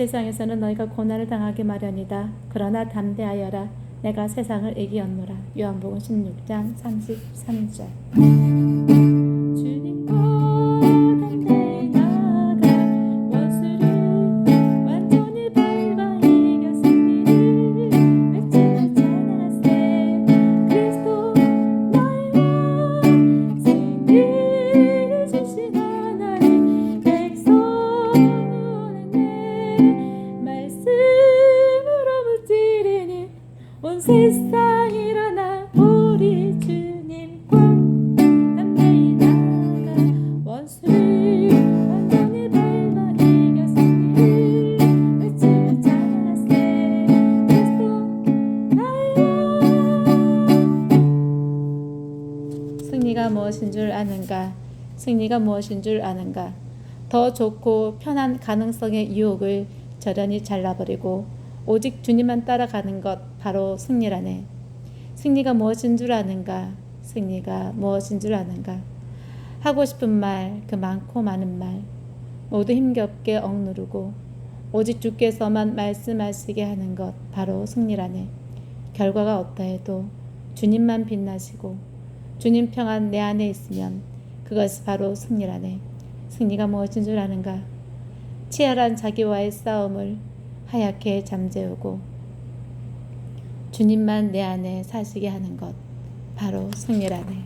세상에서는 너희가 고난을 당하기 마련이다. 그러나 담대하여라. 내가 세상을 이기었노라. 요한복음 16장 33절. 승리가 무엇인 줄 아는가? 더 좋고 편한 가능성의 유혹을 저련히 잘라버리고 오직 주님만 따라가는 것 바로 승리라네. 승리가 무엇인 줄 아는가? 승리가 무엇인 줄 아는가? 하고 싶은 말, 그 많고 많은 말, 모두 힘겹게 억누르고 오직 주께서만 말씀하시게 하는 것 바로 승리라네. 결과가 어떠해도 주님만 빛나시고 주님 평안 내 안에 있으면 그것이 바로 승리라네. 승리가 무엇인 줄 아는가? 치열한 자기와의 싸움을 하얗게 잠재우고 주님만 내 안에 사시게 하는 것 바로 승리라네.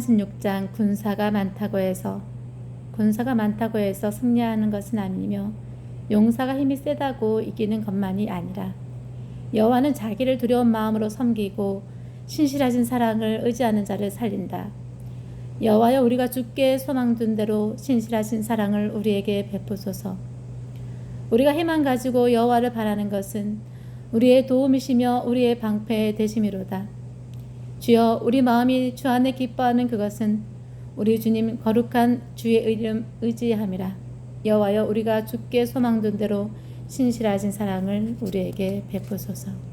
836장 군사가 많다고 해서 군사가 많다고 해서 승리하는 것은 아니며 용사가 힘이 세다고 이기는 것만이 아니라 여호와는 자기를 두려운 마음으로 섬기고 신실하신 사랑을 의지하는 자를 살린다. 여호와여 우리가 주께 소망 둔 대로 신실하신 사랑을 우리에게 베푸소서. 우리가 희망 가지고 여호와를 바라는 것은 우리의 도움이시며 우리의 방패 되심이로다. 주여 우리 마음이 주 안에 기뻐하는 그것은 우리 주님 거룩한 주의 이름 의지함이라. 여호와여 우리가 주께 소망둔 대로 신실하신 사랑을 우리에게 베푸소서.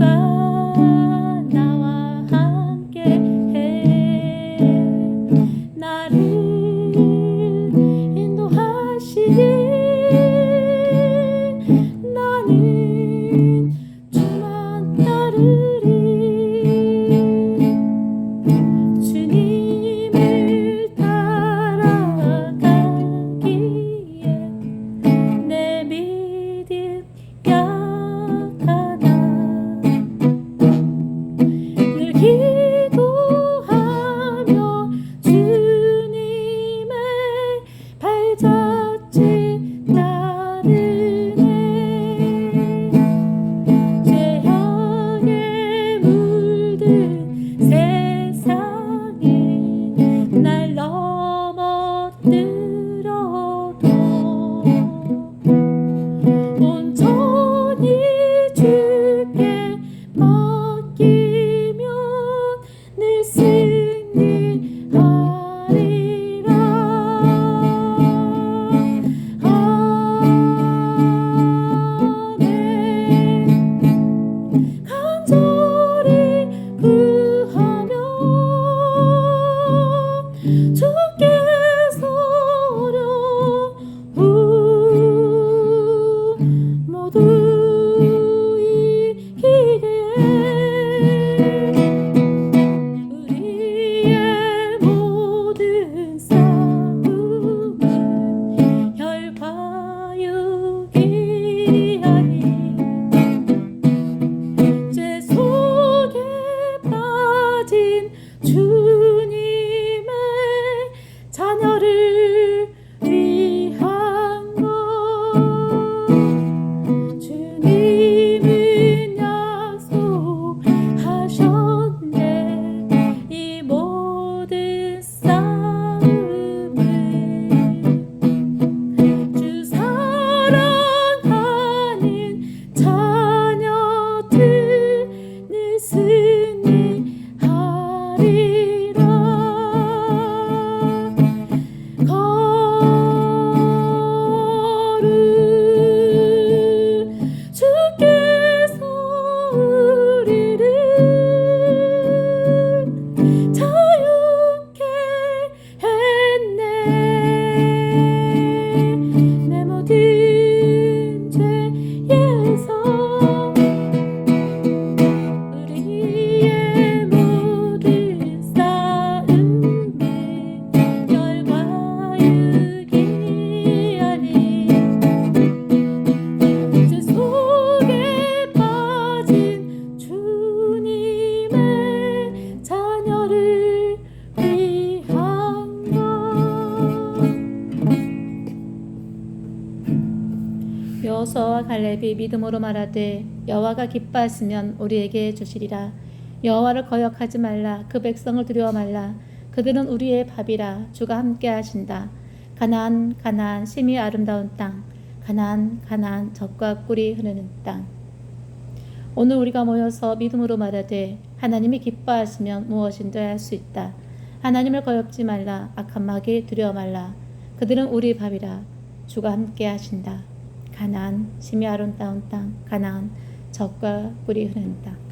goodbye. To. 믿음으로 말하되 여호와가 기뻐하시면 우리에게 주시리라. 여호와를 거역하지 말라. 그 백성을 두려워 말라. 그들은 우리의 밥이라. 주가 함께 하신다. 가나안 가나안 심히 아름다운 땅. 가나안 가나안 젖과 꿀이 흐르는 땅. 오늘 우리가 모여서 믿음으로 말하되 하나님이 기뻐하시면 무엇인지 할 수 있다. 하나님을 거역지 말라. 악한 마귀 두려워 말라. 그들은 우리 밥이라. 주가 함께 하신다 가나안 심히 아름다운 땅 가나안 젖과 꿀이 흐르는 땅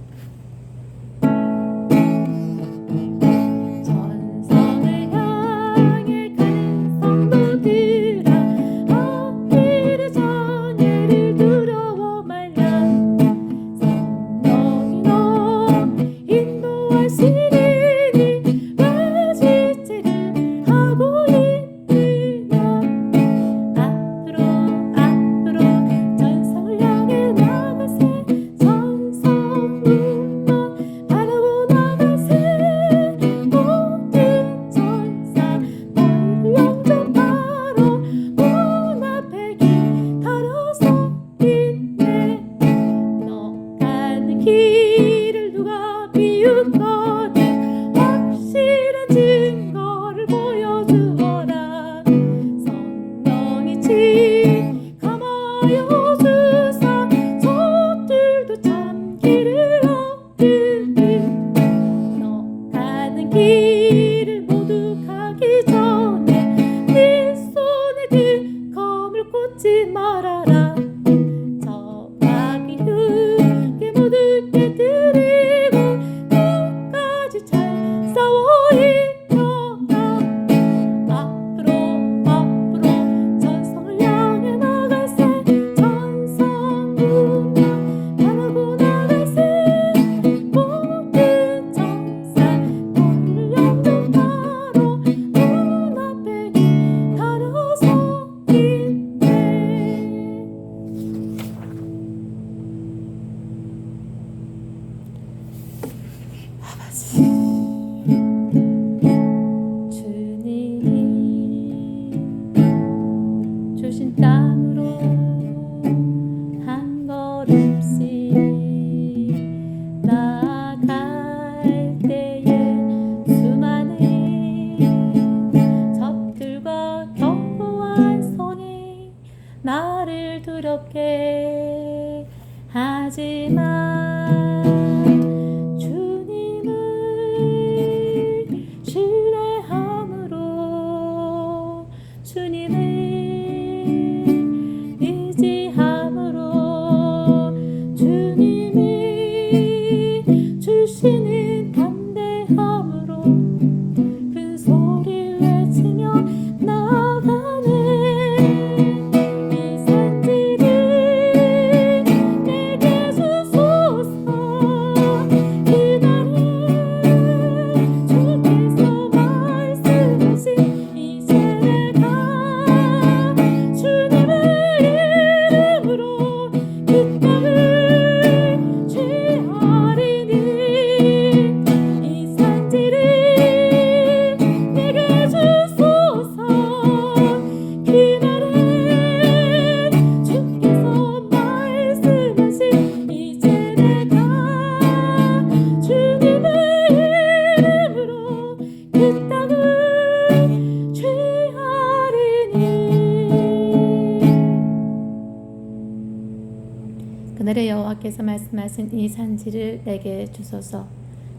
여호와께서 말씀하신 이 산지를 내게 주소서.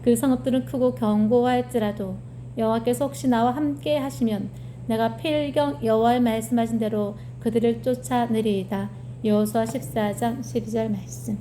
그 성읍들은 크고 견고할지라도 여호와께서 혹시 나와 함께 하시면 내가 필경 여호와의 말씀하신 대로 그들을 쫓아내리이다. 여호수아 14장 12절 말씀